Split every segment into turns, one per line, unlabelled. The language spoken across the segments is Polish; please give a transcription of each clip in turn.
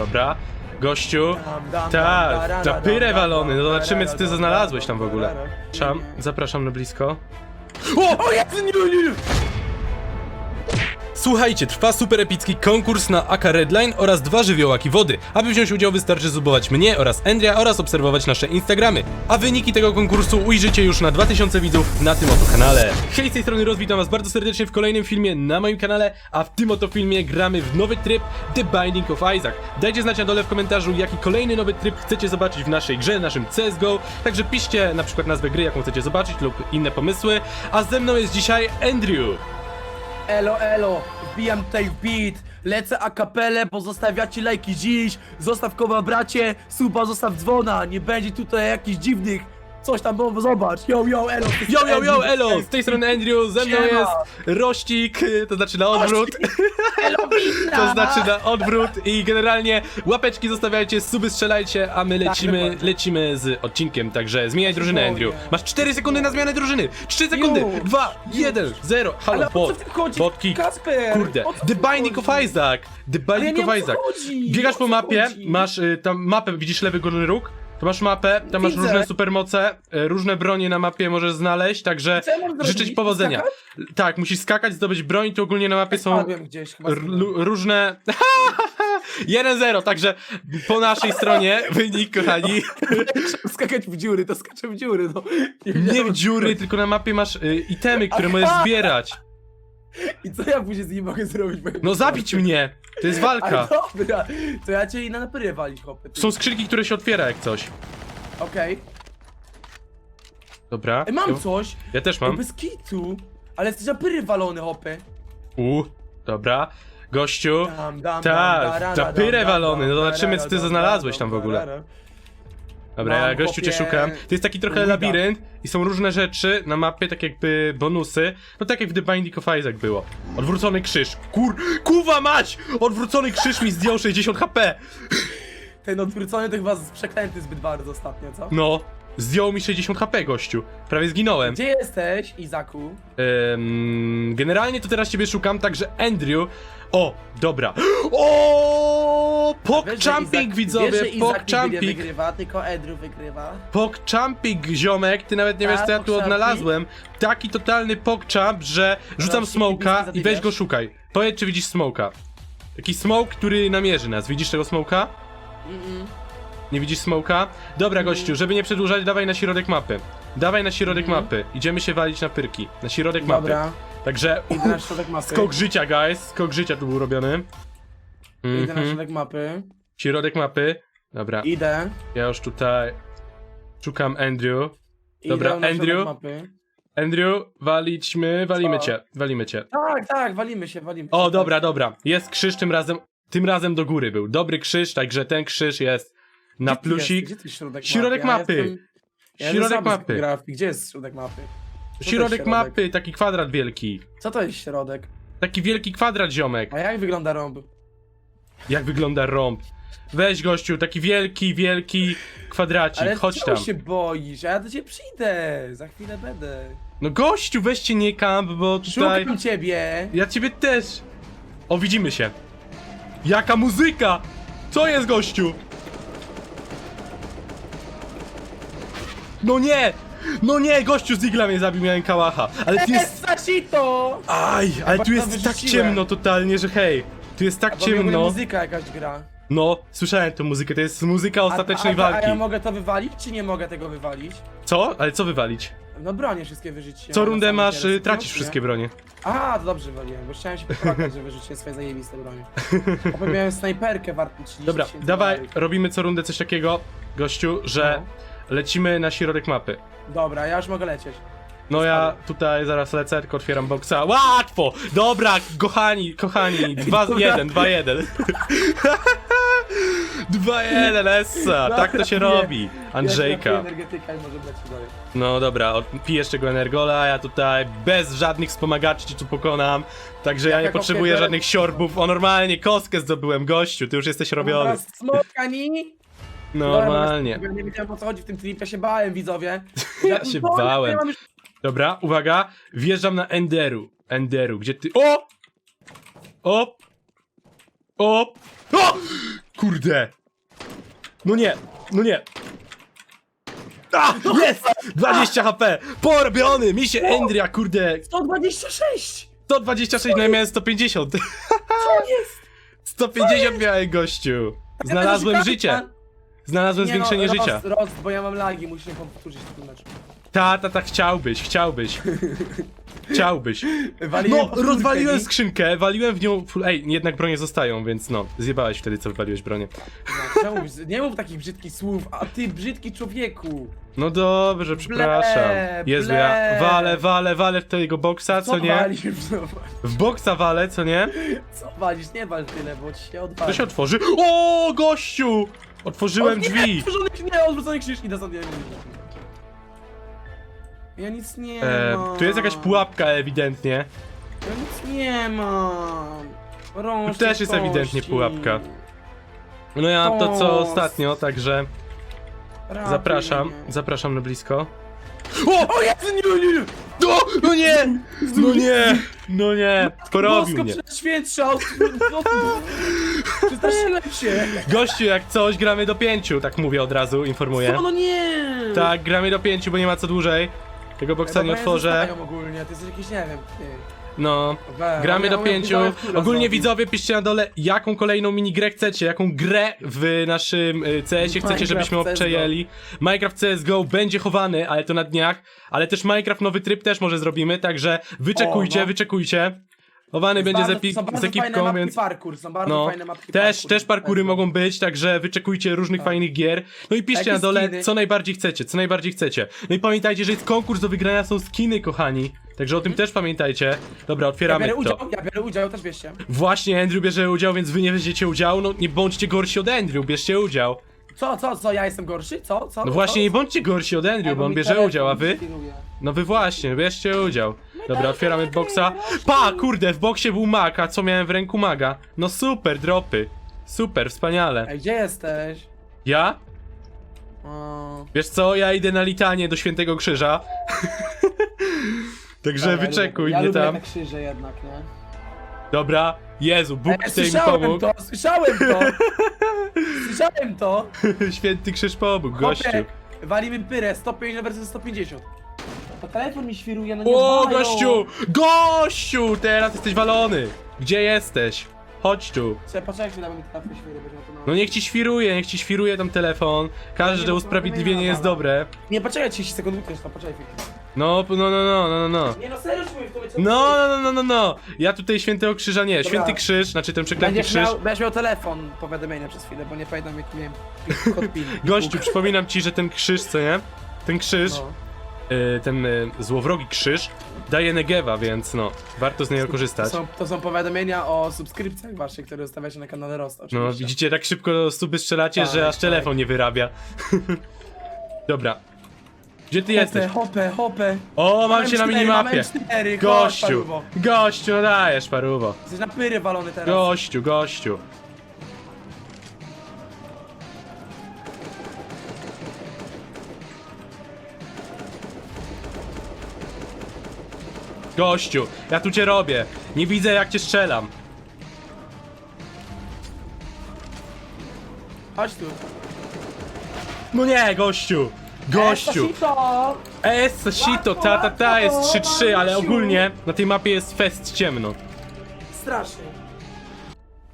Dobra. Gościu. Tak, pyrę
dam,
walony. No zobaczymy, co ty znalazłeś tam w ogóle.
da, da.
Szam, zapraszam na blisko.
O, jest, nie, nie, nie.
Słuchajcie, trwa super epicki konkurs na AK Redline oraz dwa żywiołaki wody. Aby wziąć udział wystarczy zubować mnie oraz Andrea oraz obserwować nasze Instagramy. A wyniki tego konkursu ujrzycie już na 2000 widzów na tym oto kanale. Hej, z tej strony Roz, witam was bardzo serdecznie w kolejnym filmie na moim kanale, a w tym oto filmie gramy w nowy tryb The Binding of Isaac. Dajcie znać na dole w komentarzu, jaki kolejny nowy tryb chcecie zobaczyć w naszej grze, naszym CSGO, także piszcie na przykład nazwę gry, jaką chcecie zobaczyć lub inne pomysły. A ze mną jest dzisiaj Andrew.
Elo, elo, wbijam tutaj w beat, lecę a kapelę, pozostawiacie lajki dziś, zostaw koła bracie, suba zostaw dzwona, nie będzie tutaj jakichś dziwnych, coś tam, bo zobacz, yo, yo, elo, to jest
Yo, yo, yo, elo! Z tej strony Andrew, ze mną
Siema.
jest Rościk, to znaczy na odwrót,
elo, widna.
to znaczy na odwrót i generalnie łapeczki zostawiajcie, suby strzelajcie, a my lecimy,
dokładnie.
lecimy z odcinkiem, także zmieniaj drużynę. Andrew. Masz 4 sekundy na zmianę drużyny, 3 sekundy,
Już,
2, 1, 0, halo,
Ale o co
bot,
w tym chodzi? Kasper,
kurde,
o co
The
tym
Binding of? Isaac, The
Ale ja
Binding
nie
of
wiem, o co
Isaac,
chodzi,
biegasz
o
po
co
mapie,
chodzi?
masz y, tam mapę, widzisz lewy górny róg, to masz mapę, tam masz
Widzę.
różne supermoce, y, różne bronie na mapie możesz znaleźć, także
Co ja mam zrobić?
życzyć powodzenia.
Skakać?
Tak, musisz skakać, zdobyć broń, tu ogólnie na mapie są
Spadłem gdzieś, chyba
r- lu- różne... 1-0, także po naszej stronie wynik, kochani,
skakać w dziury, to skaczę w dziury, no.
nie w dziury, tylko na mapie masz y, itemy, które możesz zbierać.
I co ja później z nim mogę zrobić? bo
No zabić mnie, to jest
Ale
walka.
dobra, to ja cię na napyry walić, chłopie. ty.
Są skrzynki, które się otwiera jak coś.
Okej.
Dobra.
Ej, mam
ja,
coś.
ja też mam.
bez kitu. Ale jesteś napyry walony, hopy.
U, dobra. Gościu.
Dam, dam,
Tak,
da, ra,
za
da,
pyrę
dam,
walony,
dam,
no
da,
zobaczymy, co ty
dam,
znalazłeś tam w
dam,
ogóle.
ra, ra.
Dobra, ja gościu cię szukam. To jest taki trochę labirynt i są różne rzeczy na mapie, tak jakby bonusy. No tak jak w The Binding of Isaac było. Odwrócony krzyż. Kur... Kuwa mać! Odwrócony krzyż mi zdjął 60 HP!
Ten odwrócony to chyba z- przeklęty zbyt bardzo ostatnio, co?
No, zdjął mi 60 HP, gościu. Prawie zginąłem.
Gdzie jesteś, Izaku?
Ym, generalnie to teraz ciebie szukam, także Andrew. O, dobra. O, pok
Wiesz, że
jumping
Izak-
widzowie,
wiesz, że
pok
Izak nigdy nie
jumping.
wygrywa, tylko Edru wygrywa.
Pok jumping, ziomek, ty nawet nie wiesz
Tak,
co ja tu odnalazłem. Taki totalny pok jump, że rzucam
Rosi,
smoka i weź go szukaj. Powiedz czy widzisz smoka. Taki smoke, który namierzy nas. Widzisz tego smoka?
Mm-mm.
Nie widzisz smoka? Dobra gościu, żeby nie przedłużać, dawaj na środek mapy. Dawaj na środek
Mhm.
mapy. Idziemy się walić na pyrki. Na środek mapy.
Dobra,
Także
idę na środek mapy.
skok życia, guys. Skok życia tu był robiony.
Idę na
Mhm.
środek mapy.
Środek mapy. Dobra,
Idę.
ja już tutaj szukam Andrew.
Idę
Dobra,
na środek
Andrew.
Mapy.
Andrew, walićmy, walimy
Co?
cię, walimy cię.
Tak, tak, walimy się, walimy się.
O, dobra, dobra. Jest krzyż tym razem, tym razem do góry był. Dobry krzyż, także ten krzyż jest na
Gdzie ty
plusik.
jesteś? Gdzie ty środek,
Środek
mapy? Ja jestem- ja
Środek
jestem
mapy.
Gdzie jest środek mapy? Co to
Środek
jest
mapy, taki kwadrat wielki.
Co to jest środek?
Taki wielki kwadrat, ziomek.
A jak wygląda rąb?
Jak wygląda rąb. Weź gościu, taki wielki, wielki kwadracik,
Ale
chodź
czemu
tam.
się boisz? Ja do ciebie przyjdę. Za chwilę będę.
No gościu, weźcie nie kamp, bo tutaj...
Szukam ciebie.
Ja ciebie też. O, widzimy się. Jaka muzyka! Co jest, gościu? No nie! No nie, gościu z igla mnie zabił, miałem kałacha. Ale tu jest...
Esasito!
Aj, ale tu jest tak
wyrzuciłem.
ciemno totalnie, że hej. Tu jest tak
Bo
ciemno.
muzyka jakaś gra.
No, słyszałem tę muzykę, to jest muzyka
A-
ostatecznej
a, a,
walki.
A ja mogę to wywalić, czy nie mogę tego wywalić?
Co? Ale co wywalić?
No bronię wszystkie wyrzucić.
Co rundę masz, y, tracisz wszystkie bronie.
A, to dobrze waliłem, bo chciałem się popłakać, że wyrzuciłem swoje zajebiste bronie. Bo miałem snajperkę wartą 30
Dobra,
tysięcy
dawaj,
dolarów.
robimy co rundę coś takiego, gościu, że lecimy na środek mapy.
Dobra, ja już mogę lecieć.
No ja tutaj zaraz lecę, tylko otwieram boksa. Łatwo! Dobra, kochani, kochani, 2-1, 2-1. 2-1, Essa, tak to się robi. Andrzejka.
energetyka i może lecieć dalej.
No dobra, pijesz tego energola, ja tutaj bez żadnych wspomagaczy ci tu pokonam. Także ja nie
Jaka
potrzebuję żadnych siorbów. O normalnie kostkę zdobyłem, gościu, ty już jesteś robiony.
Teraz smokani!
Normalnie.
Ja nie wiedziałem o co chodzi w tym tripie, się bałem, widzowie.
Ja się
Boże,
bałem.
ja mam już-
Dobra, uwaga, wjeżdżam na Enderu. Enderu, gdzie ty... O! O! O! O! Kurde! No nie, no nie. A, jest! 20 HP! Porobiony! Misie Endria, kurde!
126!
126, no ja miałem 150.
Co jest?
150 miałem, gościu. Znalazłem życie. Znalazłem
Nie
zwiększenie
no,
życia.
Roz, bo ja mam lagi, musisz powtórzyć ten mecz.
Ta, ta, ta, chciałbyś, chciałbyś. Chciałbyś.
Waliłem
No,
powtórkę
rozwaliłem
i-
skrzynkę, waliłem w nią. Full... Ej, jednak bronie zostają, więc no, zjebałeś wtedy, co wywaliłeś bronię.
No, czemu nie mów takich brzydkich słów, a ty brzydki człowieku.
No dobrze, przepraszam. Jezu, ja
ble.
walę, walę, walę w tego boksa, co nie?
walisz? Co,
W boksa walę, co nie?
co walisz? Nie wal tyle, bo ci się odwali.
To się otworzy. O, gościu! Otworzyłem
O,
drzwi.
Otworzonych, nie, odwrócone krzyż, idę sobie. Ja nic nie
E,
mam.
tu jest jakaś pułapka ewidentnie.
Ja nic nie mam. Rączki
Tu też jest ewidentnie pułapka. No ja mam to co ostatnio, także zapraszam,
mnie.
zapraszam na blisko. O!
O Jezu, nie, nie, nie!
No, no nie! No nie! No nie! Porobił
Bosko
mnie.
Przestraszyłem się!
Gościu, jak coś, gramy do pięciu, tak mówię od razu, informuję.
Co, no nie!
Tak, gramy do pięciu, bo nie ma co dłużej. Tego boksa nie
Dobra,
otworzę.
ogólnie, to jest jakiś, nie wiem, ty.
No.
We,
Gramy do pięciu.
on miał kula
Ogólnie
zrobić.
widzowie, piszcie na dole, jaką kolejną minigrę chcecie, jaką grę w naszym y, CS-ie chcecie,
Minecraft
żebyśmy
CS:GO.
przejęli. Minecraft CSGO będzie chowany, ale to na dniach. Ale też Minecraft nowy tryb też może zrobimy, także wyczekujcie,
O, no.
wyczekujcie. Chowany będzie z, epi- z ekipką, więc...
parkour, są bardzo
No,
fajne mapki
też,
parkour.
też parkury mogą być, także wyczekujcie różnych
Tak.
fajnych gier. No i piszcie
Jakie
na dole,
skiny?
co najbardziej chcecie, co najbardziej chcecie. No i pamiętajcie, że jest konkurs do wygrania, są skiny, kochani. Także o tym też pamiętajcie. Dobra,
Ja
otwieramy
biorę
to.
udział, ja biorę udział, też bierzcie.
Właśnie Andrew bierze udział, więc wy nie weźmiecie udziału. No nie bądźcie gorsi od Andrew, bierzcie udział.
Co, co, co, ja jestem gorszy? Co, co?
No właśnie, nie bądźcie gorsi od Andrew, bo on bierze udział, a wy? No wy właśnie, bierzcie udział. Dobra, otwieramy boksa. Pa, kurde, w boksie był mag, a co miałem w ręku maga? No super, dropy. Super, wspaniale.
Ej, gdzie jesteś?
Ja?
O,
Wiesz co, ja idę na litanie do Świętego Krzyża. Także
ja
wyczekuj
ja
mnie
lubię
tam.
te krzyże jednak, nie?
Dobra, Jezu, Bóg
Ej,
tutaj mi
słyszałem
pomógł.
to, słyszałem to! słyszałem to!
Święty Krzyż pomógł, gościu.
Chłopie, walimy pyrę, 150 versus 150. To telefon mi świruje, no nie
O, gościu! Gościu! Teraz jesteś walony! Gdzie jesteś? Chodź tu.
Czekaj, poczekaj chwilę, bo mi telefon świruje, będzie na to.
No niech ci świruje, niech ci świruje tam telefon. Każde
no,
usprawiedliwienie
nie
jest dobre.
Nie, poczekaj 30 sekund, wytniesz to, poczekaj chwilę.
No, no, no, no, no, no, no.
Nie no, serio ci mówię, w co
No, no, no, no, no, no. Ja tutaj świętego krzyża nie.
Dobra.
Święty krzyż, znaczy ten przeklęty
Będziesz
krzyż.
miał, będziesz miał telefon, powiadomienia przez chwilę, bo nie pamiętam jaki miałem pi- kod PIN.
Gościu, przypominam ci, że ten krzyż, co nie? Ten krzyż,
No.
Y, ten y, złowrogi krzyż, daje Negewa, więc no, warto z niego
To
korzystać.
są, to są powiadomienia o subskrypcjach waszych, które zostawiacie na kanale Rost, oczywiście.
No, widzicie, tak szybko suby strzelacie,
Tak,
że aż
tak.
telefon nie wyrabia. Dobra. Gdzie ty jesteś?
Hopę, hopę, hopę.
O, mam cię na
M4,
minimapie.
Mam M4, chodź,
Gościu, gościu, no dajesz, paruwo.
Jesteś na pyry walony teraz.
Gościu, gościu. Gościu, ja tu cię robię. Nie widzę jak cię strzelam.
Chodź tu.
No nie, gościu. Gościu.
Esposito!
Es, shito, ta, ta, ta jest 3-3, ale ogólnie na tej mapie jest fest ciemno.
Strasznie.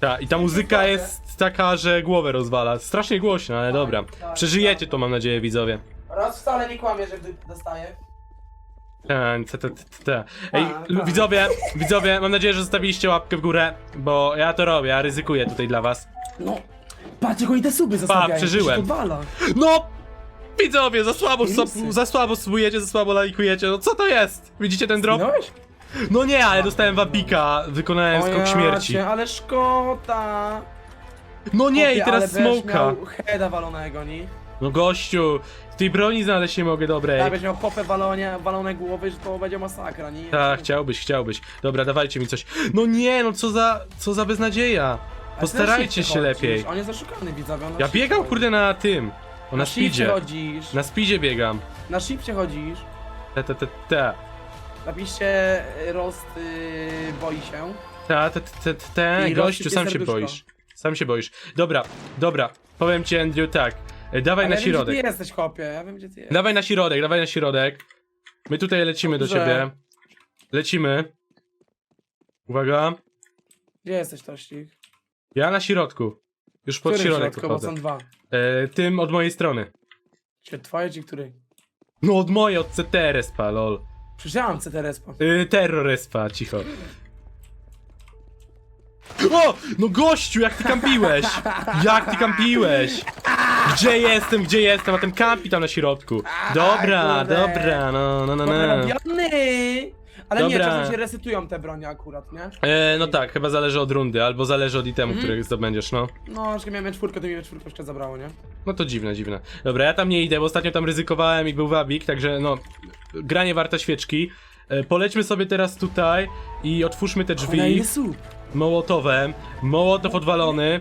Ta, i ta muzyka jest taka, że głowę rozwala. Strasznie głośno, ale dobra.
tak,
Przeżyjecie to, mam nadzieję, widzowie.
Raz wcale nie kłamie, że gdy dostaje.
Te, te. Ej,
Tak,
lu-
tak.
widzowie, widzowie, mam nadzieję, że zostawiliście łapkę w górę, bo ja to robię, ja ryzykuję tutaj dla was.
No. Patrz, jak oni te suby zostawiają.
przeżyłem.
to się odwala.
No! Widzowie, za słabo, sub, za słabo subujecie, za słabo lajkujecie, no co to jest? Widzicie ten drop? No nie, ale dostałem wabika, wykonałem skok śmierci.
ale szkoda.
No nie, i
Chłopie,
teraz
ale będziesz
smoka.
miał heada walonego, nie?
No gościu, tej broni znaleźć nie mogę dobrej.
Ja będziesz miał popę walonia, walone głowy, że to będzie masakra, nie?
Tak, chciałbyś, chciałbyś. Dobra, dawajcie mi coś. No nie, no co za, co za beznadzieja.
A ty
Postarajcie się lepiej.
On jest oszukany, widzowie. on na
Ja
shifcie
biegam
chodzi.
kurde na tym. O, na
shifcie
speedzie.
chodzisz.
Na speedzie biegam.
Na shifcie chodzisz.
Te, te, te, te.
Napiszcie y, rost y, boi się.
Ta, te, te, te.
I
Gościu, sam się
serduszko.
boisz. Sam się boisz. Dobra, dobra. Powiem ci, Andrew, tak. E, Dawaj na środek.
ty jesteś, chłopie, ja wiem, gdzie ty jesteś.
Dawaj na środek, dawaj na środek. My tutaj lecimy do
Dobrze.
ciebie. Lecimy. Uwaga.
Gdzie jesteś, Tościk?
Ja na środku. Już pod
Który
środek
środku, bo są dwa.
E, tym od mojej strony.
Czy twoje, czy który?
No od mojej, od CTRSPA, lol.
Przecież ja mam CTRS-pa.
Y, terroryspa, cicho. O! No gościu, jak ty kampiłeś? Jak ty kampiłeś? Gdzie jestem, gdzie jestem? A ten kampi tam na środku. Dobra,
kurde.
dobra, no, no, no, no.
robiony! Ale nie,
Dobra.
czasem się resetują te bronie akurat, nie?
E, no tak, chyba zależy od rundy, albo zależy od itemu,
Mhm.
który zdobędziesz, no.
No, że miałem czwórkę, to mi czwórkę jeszcze zabrało, nie?
No to dziwne, dziwne. Dobra, ja tam nie idę, bo ostatnio tam ryzykowałem i był wabik, także no, granie warte świeczki. E, polećmy sobie teraz tutaj i otwórzmy te drzwi.
Jezu!
Mołotowem, Mołotow odwalony,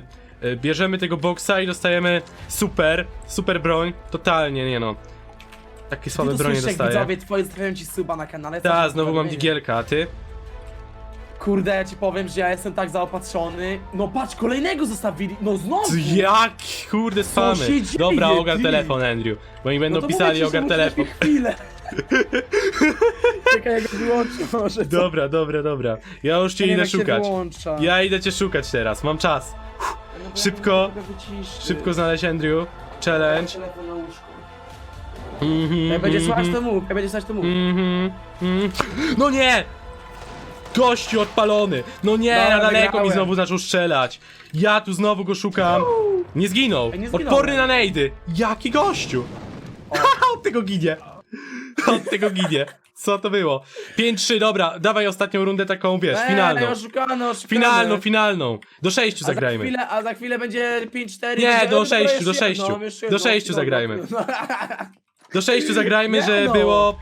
bierzemy tego boksa i dostajemy super, super broń, totalnie, nie no. Takie słabe bronie dostaję.
widzowie twoje zostawiają ci suba na kanale.
Ta,
co
znowu mam
zrobienie?
digielka, a ty?
Kurde, ja ci powiem, że ja jestem tak zaopatrzony. No patrz, kolejnego zostawili. No znowu!
Ty, Jak? Kurde, spamy.
się dzieje,
Dobra, ogar
ty?
telefon, Andrew, bo mi będą
no to
pisali
ci, że
ogar
muszę
telefon.
lepiej chwilę. Czekaj, jak wyłączę może. co?
Dobra, dobra, dobra. Ja już cię
nie
idę
jak się
szukać. Ja idę cię szukać teraz, mam czas.
No bo
szybko. Szybko znaleźć Andrew. Challenge.
Telefon na łóżku.
Mhm,
Jak będzie
mhm,
słuchać to mów, jak będzie to mów.
Mhm, mhm. No nie! Gościu odpalony! No nie,
Dobra,
na daleko mi
wygrałem.
znowu zaczął strzelać. Ja tu znowu go szukam. Nie zginął.
Ej, nie.
Odporny na nejdy. Jaki gościu? Od tego ginie. Od tego ginie. Co to było? 5-3, dobra, dawaj ostatnią rundę taką, wiesz,
Eee,
finalną.
oszukano, oszukano.
Finalną, finalną. Do 6
A za
zagrajmy.
chwilę, a za chwilę będzie 5-4.
Nie, do
no,
sześciu,
jeszcze
do sześciu.
jedną, jeszcze
Do
jedną,
sześciu
no,
zagrajmy.
no.
Do 6 zagrajmy,
Nie
że
no.
było...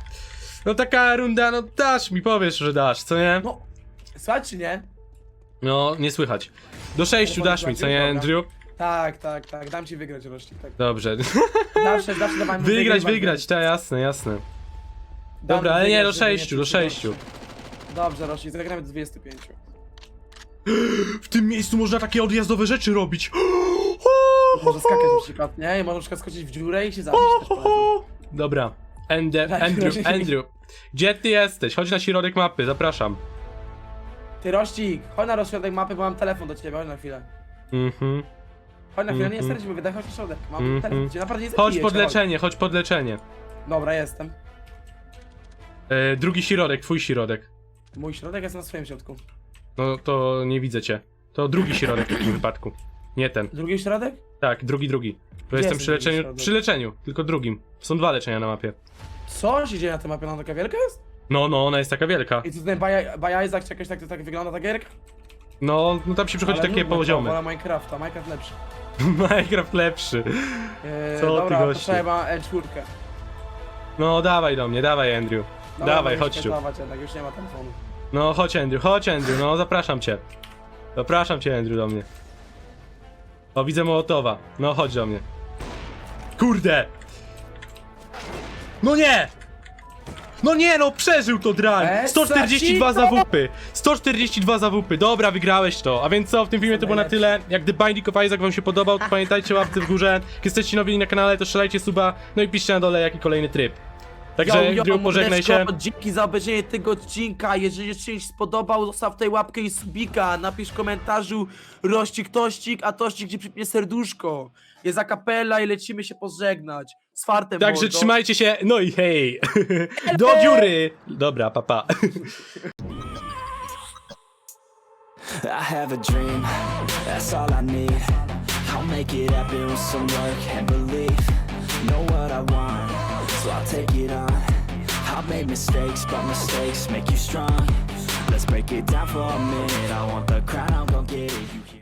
No taka runda, no dasz mi, powiesz, że dasz, co nie?
No, słuchaj czy nie?
No, nie słychać. Do 6 dasz mi, co nie. Andrew?
Tak, tak, tak, dam ci wygrać rocznik, tak.
Dobrze.
Zawsze, zawsze dawaj mu
Wygrać,
wygrywać,
wygrać, tak, jasne, jasne. Dobra, ale nie, do
żeby
6,
nie
do
czuć
6.
emocji. Dobrze, rocznik, zagramy do 25.
W tym miejscu można takie odjazdowe rzeczy robić.
Może skakać na przykład, nie? I może na przykład skoczyć w dziurę i się zabić też polecam.
Dobra. Ende,
Tak,
Andrew. Andrew. Gdzie ty jesteś? Chodź na środek mapy, zapraszam.
Ty, rocznik, chodź na rozśrodek mapy, bo mam telefon do ciebie, chodź na chwilę.
Mhm.
Chodź na chwilę, nie
Mhm.
się wydaj, chodź na środek. Mam
Mhm.
telefon do ciebie, naprawdę nie
Chodź
zabijesz,
pod leczenie, chodź pod leczenie.
Dobra, jestem.
E, drugi środek, twój środek.
Mój środek jest na swoim środku.
No to nie widzę cię. To drugi środek w takim wypadku. Nie ten.
Drugi środek?
Tak, drugi, drugi. Bo jestem
jest
przy
drugi
leczeniu,
środek?
przy leczeniu, tylko drugim. Są dwa leczenia na mapie.
Co się dzieje na tej mapie? Ona taka wielka jest?
No, no, ona jest taka wielka.
I co ten Baja- Baja Isaac czy jakoś tak, tak wygląda ta gierka?
No, no tam się przychodzi takie poziomy.
Wolę Minecrafta, Minecraft lepszy.
Minecraft lepszy.
Eee,
Co ty,
dobra, to
gościu?
trzeba L4.
No, dawaj do mnie, dawaj Andrew. Dawaj, chodź
dawać jednak, już nie ma telefonu.
No, chodź Andrew, chodź Andrew, no zapraszam cię. Zapraszam cię Andrew do mnie. O, widzę Mołotowa. No, chodź do mnie. Kurde! No nie! No nie, no przeżył to drań!
E,
142
Sacito!
zawupy! 142 zawupy, dobra, wygrałeś to. A więc co, w tym filmie to było na tyle. Jak The Binding of Isaac wam się podobał, to pamiętajcie łapce w górze. Jak jesteście nowi na kanale, to strzelajcie suba, no i piszcie na dole jaki kolejny tryb. Także,
Yo, yo,
Drew, pożegnaj się.
mordeczko, Dzięki za obejrzenie tego odcinka. Jeżeli ci się spodobał, zostaw tutaj łapkę i subika. Napisz w komentarzu rościk tościk, a tościk gdzie przypnie serduszko. Jest akapela i lecimy się pożegnać. Z fartem
Także
mordo.
trzymajcie się, no i hej! Do dziury! Dobra, papa. Pa.
I have a dream, that's all I need. I'll make it happen with some work and belief. Know what I want, so I'll take it on. I've made mistakes, but mistakes make you strong. Let's break it down for a minute. I want the crown, I'm gonna get it. You